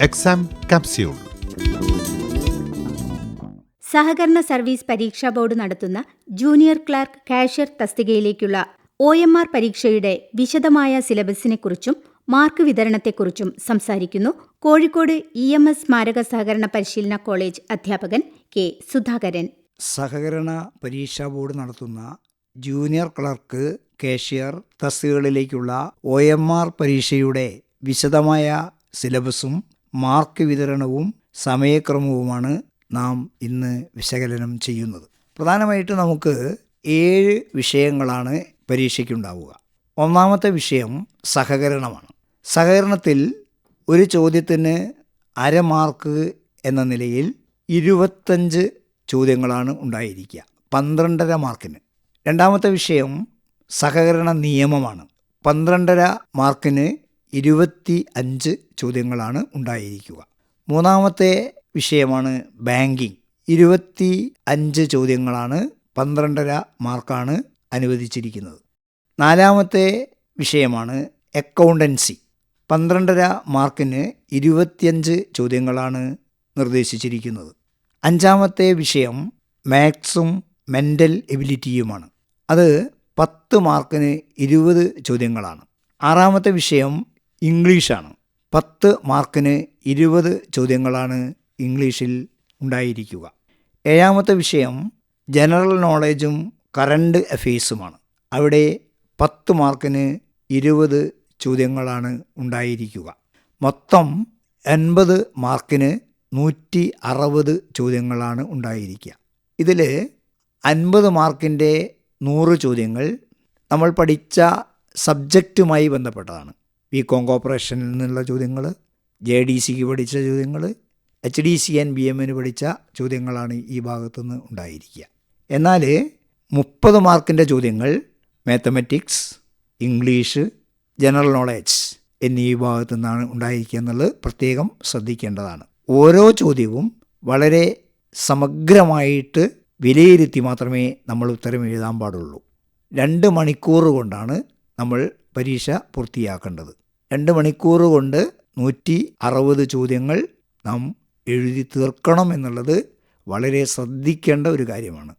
Exam capsule സഹകരണ service പരീക്ഷാ board നടത്തുന്ന ജൂനിയർ ക്ലാർക്ക് കാഷ്യർ തസ്തികയിലേക്കുള്ള ഒ എം ആർ പരീക്ഷയുടെ വിശദമായ സിലബസിനെക്കുറിച്ചും മാർക്ക് വിതരണത്തെക്കുറിച്ചും സംസാരിക്കുന്നു കോഴിക്കോട് ഇ എം എസ് സ്മാരക സഹകരണ പരിശീലന കോളേജ് അധ്യാപകൻ കെ സുധാകരൻ. സഹകരണ പരീക്ഷാ ബോർഡ് നടത്തുന്ന ജൂനിയർ ക്ലർക്ക് കാഷ്യർ തസ്തികകളിലേക്കുള്ള ഒ എം ആർ പരീക്ഷയുടെ വിശദമായ സിലബസും മാർക്ക് വിതരണവും സമയക്രമവുമാണ് നാം ഇന്ന് വിശകലനം ചെയ്യുന്നത്. പ്രധാനമായിട്ട് നമുക്ക് ഏഴ് വിഷയങ്ങളാണ് പരീക്ഷയ്ക്കുണ്ടാവുക. ഒന്നാമത്തെ വിഷയം സഹകരണമാണ്. സഹകരണത്തിൽ ഒരു ചോദ്യത്തിന് അരമാർക്ക് എന്ന നിലയിൽ ഇരുപത്തഞ്ച് ചോദ്യങ്ങളാണ് ഉണ്ടായിരിക്കുക. പന്ത്രണ്ടര മാർക്കിന്. രണ്ടാമത്തെ വിഷയം സഹകരണ നിയമമാണ്. പന്ത്രണ്ടര മാർക്കിന് ഇരുപത്തി അഞ്ച് ചോദ്യങ്ങളാണ് ഉണ്ടായിരിക്കുക. മൂന്നാമത്തെ വിഷയമാണ് ബാങ്കിങ് ഇരുപത്തി അഞ്ച് ചോദ്യങ്ങളാണ് പന്ത്രണ്ടര മാർക്കാണ് അനുവദിച്ചിരിക്കുന്നത്. നാലാമത്തെ വിഷയമാണ് അക്കൗണ്ടൻസി. പന്ത്രണ്ടര മാർക്കിന് ഇരുപത്തിയഞ്ച് ചോദ്യങ്ങളാണ് നിർദ്ദേശിച്ചിരിക്കുന്നത്. അഞ്ചാമത്തെ വിഷയം മാത്സും മെന്റൽ എബിലിറ്റിയുമാണ്. അത് പത്ത് മാർക്കിന് ഇരുപത് ചോദ്യങ്ങളാണ്. ആറാമത്തെ വിഷയം ഇംഗ്ലീഷാണ്. പത്ത് മാർക്കിന് ഇരുപത് ചോദ്യങ്ങളാണ് ഇംഗ്ലീഷിൽ ഉണ്ടായിരിക്കുക. ഏഴാമത്തെ വിഷയം ജനറൽ നോളേജും കറണ്ട് അഫെയ്സുമാണ് അവിടെ പത്ത് മാർക്കിന് ഇരുപത് ചോദ്യങ്ങളാണ് ഉണ്ടായിരിക്കുക. മൊത്തം എൺപത് മാർക്കിന് നൂറ്റി അറുപത് ചോദ്യങ്ങളാണ് ഉണ്ടായിരിക്കുക. ഇതിൽ അൻപത് മാർക്കിന്റെ നൂറ് ചോദ്യങ്ങൾ നമ്മൾ പഠിച്ച സബ്ജക്റ്റുമായി ബന്ധപ്പെട്ടതാണ്. ബി കോം കോപ്പറേഷനിൽ നിന്നുള്ള ചോദ്യങ്ങൾ ജെ ഡി സിക്ക് പഠിച്ച ചോദ്യങ്ങൾ H D C and B എമ്മിന് പഠിച്ച ചോദ്യങ്ങളാണ് ഈ ഭാഗത്തുനിന്ന് ഉണ്ടായിരിക്കുക. എന്നാൽ മുപ്പത് മാർക്കിന്റെ ചോദ്യങ്ങൾ മാത്തമെറ്റിക്സ് ഇംഗ്ലീഷ് ജനറൽ നോളേജ് എന്നീ വിഭാഗത്തു നിന്നാണ് ഉണ്ടായിരിക്കുക എന്നുള്ളത് പ്രത്യേകം ശ്രദ്ധിക്കേണ്ടതാണ്. ഓരോ ചോദ്യവും വളരെ സമഗ്രമായിട്ട് വിലയിരുത്തി മാത്രമേ നമ്മൾ ഉത്തരം എഴുതാൻ പാടുള്ളൂ. രണ്ട് മണിക്കൂർ കൊണ്ടാണ് നമ്മൾ പരീക്ഷ പൂർത്തിയാക്കേണ്ടത്. രണ്ട് മണിക്കൂർ കൊണ്ട് നൂറ്റി അറുപത് ചോദ്യങ്ങൾ നാം എഴുതി തീർക്കണം എന്നുള്ളത് വളരെ ശ്രദ്ധിക്കേണ്ട ഒരു കാര്യമാണ്.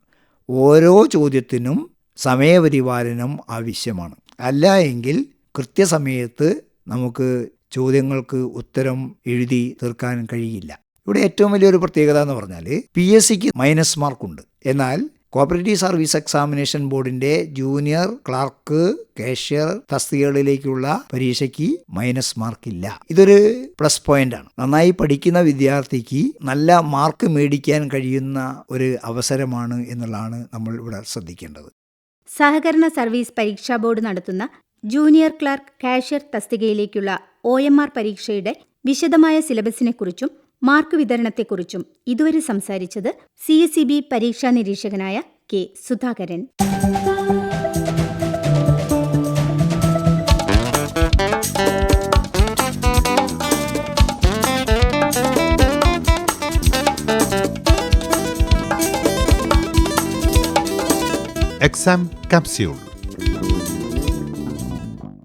ഓരോ ചോദ്യത്തിനും സമയപരിപാലനം ആവശ്യമാണ്. അല്ല എങ്കിൽ കൃത്യസമയത്ത് നമുക്ക് ചോദ്യങ്ങൾക്ക് ഉത്തരം എഴുതി തീർക്കാൻ കഴിയില്ല. ഇവിടെ ഏറ്റവും വലിയൊരു പ്രത്യേകത എന്ന് പറഞ്ഞാൽ പി എസ് സിക്ക് മൈനസ് മാർക്കുണ്ട്. എന്നാൽ കോപ്പറേറ്റീവ് സർവീസ് എക്സാമിനേഷൻ ബോർഡിന്റെ ജൂനിയർ ക്ലാർക്ക് കാഷ്യർ തസ്തികകളിലേക്കുള്ള പരീക്ഷയ്ക്ക് മൈനസ് മാർക്കില്ല. ഇതൊരു പ്ലസ് പോയിന്റ് ആണ് നന്നായി പഠിക്കുന്ന വിദ്യാർത്ഥിക്ക് നല്ല മാർക്ക് മേടിക്കാൻ കഴിയുന്ന ഒരു അവസരമാണ് എന്നുള്ളതാണ് നമ്മൾ ഇവിടെ ശ്രദ്ധിക്കേണ്ടത്. സഹകരണ സർവീസ് പരീക്ഷാ ബോർഡ് നടത്തുന്ന ജൂനിയർ ക്ലാർക്ക് കാഷ്യർ തസ്തികയിലേക്കുള്ള ഒ എം ആർ പരീക്ഷയുടെ വിശദമായ സിലബസിനെക്കുറിച്ചും മാർക്ക് വിതരണത്തെക്കുറിച്ചും ഇതുവരെ സംസാരിച്ചത് സി എസ് ഇ ബി പരീക്ഷാ നിരീക്ഷകനായ കെ സുധാകരൻ. Exam capsule